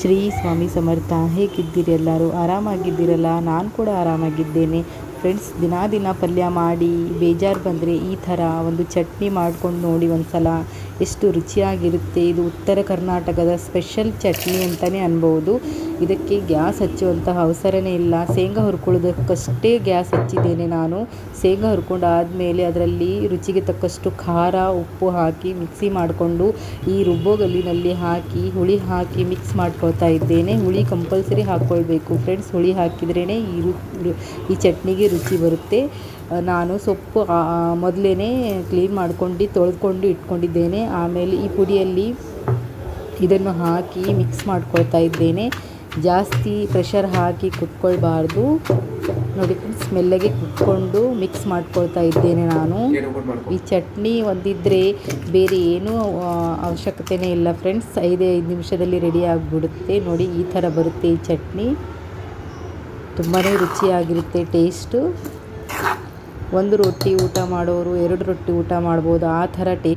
ಶ್ರೀ ಸ್ವಾಮಿ ಸಮರ್ಥ, ಹೇಗಿದ್ದೀರಿ ಎಲ್ಲರೂ? ಆರಾಮಾಗಿದ್ದೀರಲ್ಲ? ನಾನು ಕೂಡ ಆರಾಮಾಗಿದ್ದೇನೆ. ಫ್ರೆಂಡ್ಸ್, ದಿನಾ ದಿನ ಪಲ್ಯ ಮಾಡಿ, ಬೇಜಾರು ಬಂದರೆ ಈ ಥರ ಒಂದು ಚಟ್ನಿ ಮಾಡ್ಕೊಂಡು ನೋಡಿ ಒಂದು ಸಲ ಎಷ್ಟು ರುಚಿಯಾಗಿರುತ್ತೆ. ಇದು ಉತ್ತರ ಕರ್ನಾಟಕದ ಸ್ಪೆಷಲ್ ಚಟ್ನಿ ಅಂತಲೇ ಅನ್ಬೋದು. ಇದಕ್ಕೆ ಗ್ಯಾಸ್ ಹಚ್ಚುವಂತಹ ಅವಸರನೇ ಇಲ್ಲ. ಶೇಂಗಾ ಹುರ್ಕೊಳ್ಳೋದಕ್ಕಷ್ಟೇ ಗ್ಯಾಸ್ ಹಚ್ಚಿದ್ದೇನೆ ನಾನು. ಶೇಂಗಾ ಹುರ್ಕೊಂಡು ಆದಮೇಲೆ ಅದರಲ್ಲಿ ರುಚಿಗೆ ತಕ್ಕಷ್ಟು ಖಾರ, ಉಪ್ಪು ಹಾಕಿ ಮಿಕ್ಸಿ ಮಾಡಿಕೊಂಡು ಈ ರುಬ್ಬೋಗಲ್ಲಿನಲ್ಲಿ ಹಾಕಿ, ಹುಳಿ ಹಾಕಿ ಮಿಕ್ಸ್ ಮಾಡ್ಕೊಳ್ತಾ ಇದ್ದೇನೆ. ಹುಳಿ ಕಂಪಲ್ಸರಿ ಹಾಕ್ಕೊಳ್ಬೇಕು. ಫ್ರೆಂಡ್ಸ್, ಹುಳಿ ಹಾಕಿದ್ರೇ ಈ ಈ ಚಟ್ನಿಗೆ ರುಚಿ ಬರುತ್ತೆ. ನಾನು ಸೊಪ್ಪು ಮೊದಲೇ ಕ್ಲೀನ್ ಮಾಡ್ಕೊಂಡು ತೊಳ್ಕೊಂಡು ಇಟ್ಕೊಂಡಿದ್ದೇನೆ. ಆಮೇಲೆ ಈ ಪುಡಿಯಲ್ಲಿ ಇದನ್ನು ಹಾಕಿ ಮಿಕ್ಸ್ ಮಾಡ್ಕೊಳ್ತಾ ಇದ್ದೇನೆ. ಜಾಸ್ತಿ ಪ್ರೆಷರ್ ಹಾಕಿ ಕುತ್ಕೊಳ್ಬಾರ್ದು ನೋಡಿ ಫ್ರೆಂಡ್ಸ್ ಮೆಲ್ಲಗೆ ಕುತ್ಕೊಂಡು ಮಿಕ್ಸ್ ಮಾಡ್ಕೊಳ್ತಾ ಇದ್ದೇನೆ ನಾನು. ಈ ಚಟ್ನಿ ಒಂದಿದ್ದರೆ ಬೇರೆ ಏನೂ ಅವಶ್ಯಕತೆಯೇ ಅವಶ್ಯಕತೆನೇ ಇಲ್ಲ ಫ್ರೆಂಡ್ಸ್ ಐದೇ ಐದು ನಿಮಿಷದಲ್ಲಿ ರೆಡಿ ಆಗಿಬಿಡುತ್ತೆ. ನೋಡಿ ಈ ಥರ ಬರುತ್ತೆ ಈ ಚಟ್ನಿ. ತುಂಬಾ ರುಚಿಯಾಗಿರುತ್ತೆ ಟೇಸ್ಟು ಒಂದು ರೊಟ್ಟಿ ಊಟ ಮಾಡೋರು ಎರಡು ರೊಟ್ಟಿ ಊಟ ಮಾಡ್ಬೋದು ಆ ಥರ ಟೇ